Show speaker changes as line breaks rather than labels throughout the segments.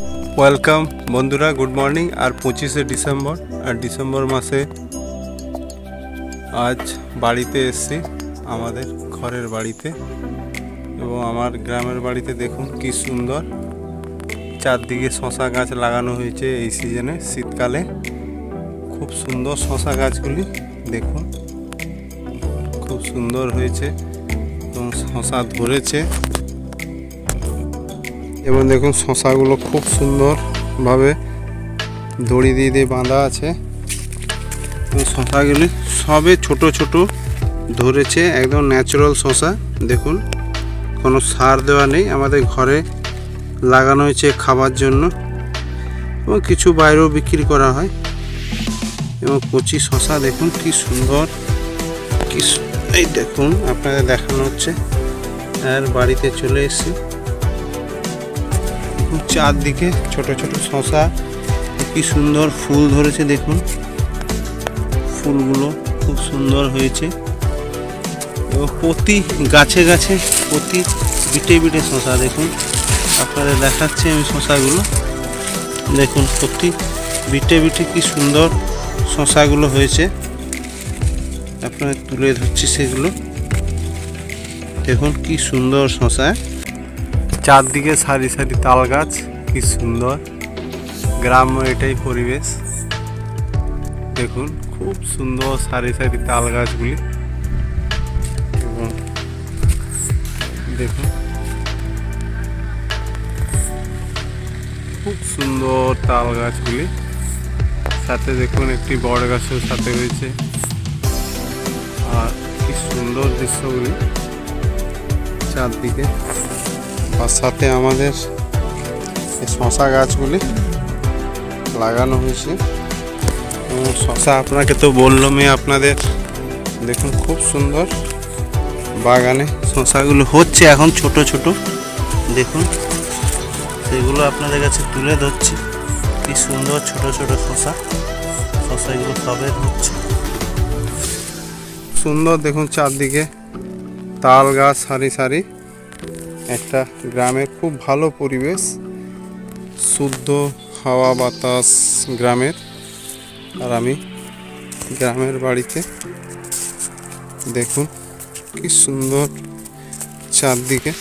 Welcome বন্ধুরা good morning আর পঁচিশে December, আর December মাসে আজ বাড়িতে এসেছি, আমাদের ঘরের বাড়িতে। এবং আমার গ্রামের বাড়িতে দেখুন কি সুন্দর, চারদিকে শশা গাছ লাগানো হয়েছে এই সিজনে শীতকালে। খুব সুন্দর শশা গাছগুলি, দেখুন। খুব সুন্দর হয়েছে এবং শশা ধরেছে। এবং দেখুন শশাগুলো খুব সুন্দরভাবে দড়ি দিয়ে দিয়ে বাঁধা আছে। শশাগুলি সবে ছোট ছোট ধরেছে, একদম ন্যাচারাল শশা। দেখুন, কোনো সার দেওয়া নেই। আমাদের ঘরে লাগানো হয়েছে খাবার জন্য। এবং কিছু বাইরেও বিক্রি করা হয়। এবং কচি শশা, দেখুন কি সুন্দর। কি এই দেখুন, আপনাদের দেখানো হচ্ছে। আর বাড়িতে চলে এসেছি। চারদিকে ছোট ছোট শশা। কি সুন্দর ফুল ধরেছে দেখুন। ফুলগুলো খুব সুন্দর হয়েছে। এবং প্রতি গাছে গাছে, প্রতি বিটে বিটে শশা দেখুন। আপনাদের দেখাচ্ছি আমি শশাগুলো। দেখুন প্রতি বিটে বিটে কি সুন্দর শশাগুলো হয়েছে। আপনাদের তুলে ধরছি সেগুলো। দেখুন কি সুন্দর শশা। চারদিকে সারি সারি তাল গাছ, কি সুন্দর। গ্রাম্য এটাই পরিবেশ। দেখুন, খুব সুন্দর সারি সারি তাল গাছগুলি। এবং দেখুন, খুব সুন্দর তাল গাছগুলি। সাথে দেখুন, একটি বড় গাছের সাথে রয়েছে আর কি সুন্দর দৃশ্যগুলি চারদিকে। আর সাথে আমাদের শশা গাছগুলি লাগানো হয়েছে। শশা আপনাকে তো বললামই আপনাদের, দেখুন খুব সুন্দর বাগানে শশাগুলো হচ্ছে এখন ছোট ছোট। দেখুন, সেগুলো আপনাদের কাছে তুলে ধরছি। কি সুন্দর ছোট ছোট শশা, শশাগুলো সবে হচ্ছে। সুন্দর দেখুন চারদিকে তাল গাছ, সারি সারি। একটা গ্রামের খুব ভালো পরিবেশ, শুদ্ধ হাওয়া বাতাস গ্রামের। আর আমি গ্রামের বাড়িতে, দেখুন কি সুন্দর চারদিকে।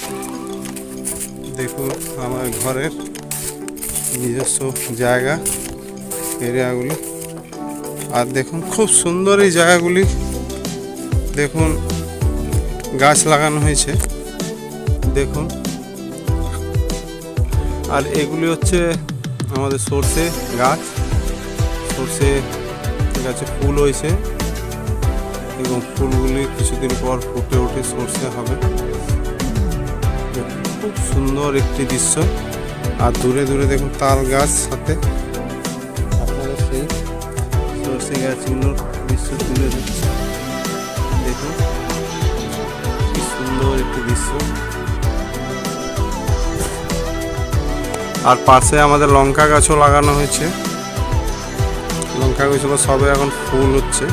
দেখুন আমার ঘরের নিজস্ব জায়গা, এরিয়াগুলি। আর দেখুন খুব সুন্দর এই জায়গাগুলি। দেখুন গাছ লাগানো হয়েছে। দেখুন। আর এগুলি হচ্ছে আমাদের সর্ষে গাছ। সর্ষে গাছে ফুল হয়েছে এবং ফুলগুলি কিছুদিন পর ফুটে উঠে সর্ষে হবে। খুব সুন্দর একটি দৃশ্য। আর দূরে দূরে দেখুন তাল গাছ সাথে। আপনারা সেই সর্ষে গাছগুলোর দৃশ্য তুলে দিচ্ছে দেখুন সুন্দর একটি দৃশ্য। আর পাশে আমাদের লঙ্কা গাছও লাগানো হয়েছে। লঙ্কা গাছগুলো সবে এখন ফুল হচ্ছে।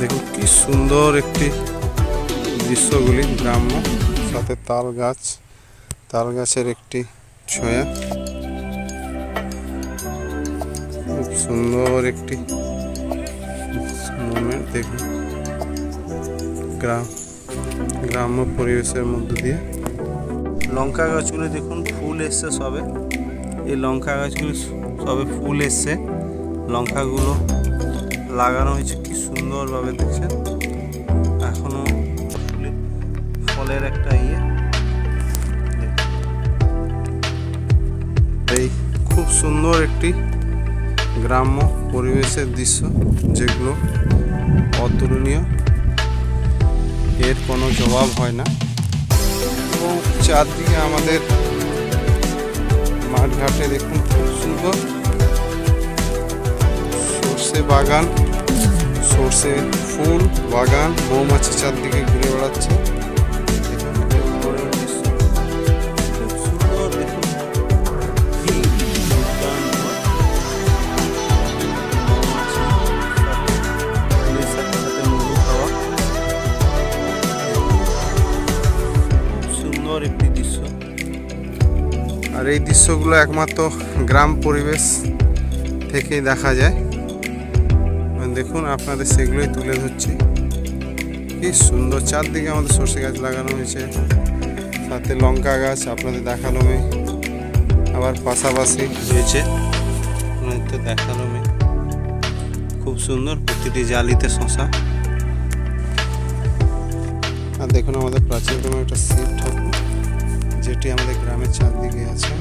দেখুন কি সুন্দর একটি দৃশ্যগুলি গ্রাম্য, সাথে তাল গাছ, তাল গাছের একটি ছয়া। খুব সুন্দর একটি দেখুন। গ্রাম, গ্রাম্য পরিবেশের মধ্য দিয়ে। লঙ্কা গাছগুলো দেখুন, ফুল এসছে সবে। এই লঙ্কা গাছগুলো সবে ফুল এসছে। লঙ্কাগুলো লাগানো হয়েছে, কি সুন্দরভাবে দেখছেন। এখনও ফলের একটা ইয়ে। এই খুব সুন্দর একটি গ্রাম্য পরিবেশের দৃশ্য, যেগুলো অতুলনীয়। এর কোনো জবাব হয় না। এবং চারদিকে আমাদের মাঠঘাটে দেখুন খুব সুন্দর। সর্ষে বাগান, সর্ষে ফুল, বাগান মৌমাছি চারদিকে ঘুরে বেড়াচ্ছে। এই
দৃশ্যগুলো একমাত্র গ্রাম পরিবেশ থেকেই দেখা যায়। দেখুন, আপনাদের সেগুলোই তুলে ধরছি। কি সুন্দর চারদিকে আমাদের সর্ষে গাছ লাগানো হয়েছে। সাথে লঙ্কা গাছ আপনাদের দেখাল আমি আবার পাশাপাশি
হয়েছে আপনাদের দেখাল আমি খুব সুন্দর প্রতিটি জালিতে শশা
আর দেখুন, আমাদের প্রাচীনতম একটা ঠাকুর। যেটি আমাদের গ্রামের চারদিকে আছে।